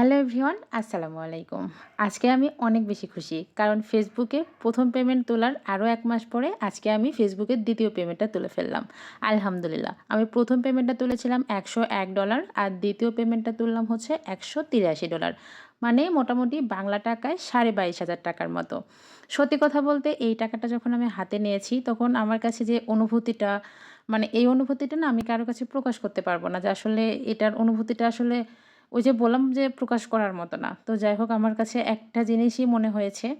Hello everyone, আসসালামু আলাইকুম। আজকে আমি অনেক বেশি খুশি, কারণ ফেসবুকে প্রথম পেমেন্ট তোলার আরও এক মাস পরে আজকে আমি ফেসবুকের দ্বিতীয় পেমেন্টটা তুলে ফেললাম। আলহামদুলিল্লাহ, আমি প্রথম পেমেন্টটা তুলেছিলাম একশো এক ডলার আর দ্বিতীয় পেমেন্টটা তুললাম হচ্ছে একশো তিরাশি ডলার মানে মোটামুটি বাংলা টাকায় সাড়ে বাইশ হাজার টাকার মতো। সত্যি কথা বলতে এই টাকাটা যখন আমি হাতে নিয়েছি, তখন আমার কাছে যে অনুভূতিটা মানে এই অনুভূতিটা না আমি কারও কাছে প্রকাশ করতে পারব না যে আসলে এটার অনুভূতিটা আসলে ওই যে বললাম যে প্রকাশ করার মতো না। তো যাই হোক, আমার কাছে একটা জিনিসই মনে হয়েছে,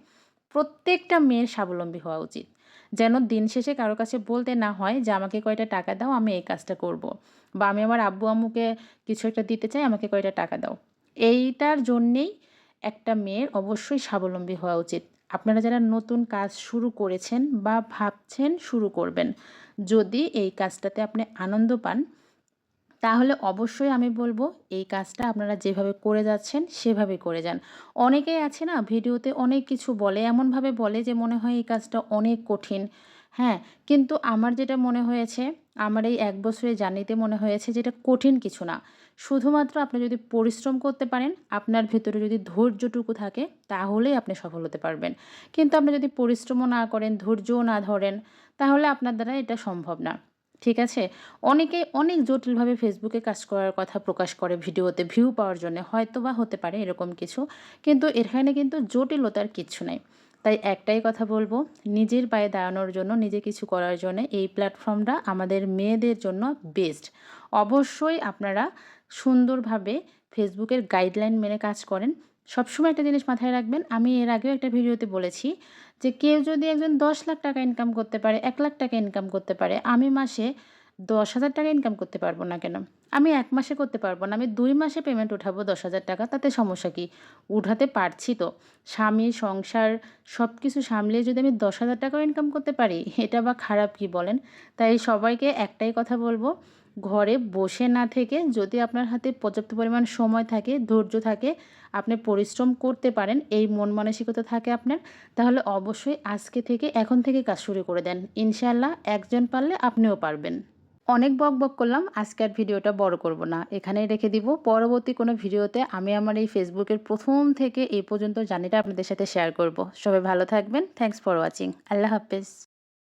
প্রত্যেকটা মেয়ের স্বাবলম্বী হওয়া উচিত। যেন দিন শেষে কারও কাছে বলতে না হয় যে, আমাকে কয়টা টাকা দাও, আমি এই কাজটা করব। বা, আমি আমার আব্বু আম্মুকে কিছু একটা দিতে চাই, আমাকে কয়টা টাকা দাও। এইটার জন্যেই একটা মেয়ের অবশ্যই স্বাবলম্বী হওয়া উচিত। আপনারা যারা নতুন কাজ শুরু করেছেন বা ভাবছেন শুরু করবেন, যদি এই কাজটাতে আপনি আনন্দ পান তাহলে অবশ্যই আমি বলব, এই কাজটা আপনারা যেভাবে করে যাচ্ছেন, সেভাবে করে যান। অনেকেই আছে না, ভিডিওতে অনেক কিছু বলে, এমনভাবে বলে যে মনে হয় এই কাজটা অনেক কঠিন। হ্যাঁ কিন্তু আমার যেটা মনে হয়েছে, আমার এই এক বছরে জার্নিতে মনে হয়েছে যেটা কঠিন কিছু না। শুধুমাত্র আপনি যদি পরিশ্রম করতে পারেন, আপনার ভেতরে যদি ধৈর্যটুকু থাকে, তাহলেই আপনি সফল হতে পারবেন। কিন্তু আপনি যদি পরিশ্রমও না করেন, ধৈর্যও না ধরেন, তাহলে আপনার দ্বারা এটা সম্ভব না। ঠিক আছে? অনেকেই অনেক জটিলভাবে ফেসবুকে কাজ করার কথা প্রকাশ করে ভিডিওতে ভিউ পাওয়ার জন্য হয়তো বা হতে পারে এরকম কিছু, কিন্তু এখানে কিন্তু জটিলতার কিচ্ছু নেই। তাই একটাই কথা বলব, নিজের পায়ে দাঁড়ানোর জন্য, নিজে কিছু করার জন্য এই প্ল্যাটফর্মটা আমাদের মেয়েদের জন্য বেস্ট অবশ্যই আপনারা সুন্দরভাবে ফেসবুকের গাইডলাইন মেনে কাজ করেন। সবসময় একটা জিনিস মাথায় রাখবেন, আমি এর আগেও একটা ভিডিওতে বলেছি যে কেউ যদি একজন দশ লাখ টাকা ইনকাম করতে পারে, এক লাখ টাকা ইনকাম করতে পারে, আমি মাসে দশ হাজার টাকা ইনকাম করতে পারব না কেন? আমি এক মাসে করতে পারব না, আমি দুই মাসে পেমেন্ট উঠাবো দশ হাজার টাকা, তাতে সমস্যা কি? উঠাতে পারছি তো। স্বামী, সংসার সব কিছু সামলিয়ে যদি আমি দশ হাজার টাকাও ইনকাম করতে পারি, এটা বা খারাপ কি বলেন? তাই সবাইকে একটাই কথা বলব, ঘরে বসে না থেকে যদি আপনার হাতে পর্যাপ্ত পরিমাণ সময় থাকে, ধৈর্য থাকে, আপনি পরিশ্রম করতে পারেন, এই মন মানসিকতা থাকে আপনার, তাহলে অবশ্যই আজকে থেকে এখন থেকে কাজ শুরু করে দেন। ইনশাল্লাহ একজন পারলে আপনিও পারবেন। অনেক বক বক করলাম আজকের ভিডিওটা বড় করব না। এখানেই রেখে দিব। পরবর্তী কোনো ভিডিওতে আমি আমার এই ফেসবুকের প্রথম থেকে এই পর্যন্ত জানিটা আপনাদের সাথে শেয়ার করব। সবাই ভালো থাকবেন। থ্যাংকস ফর ওয়াচিং আল্লাহ হাফেজ।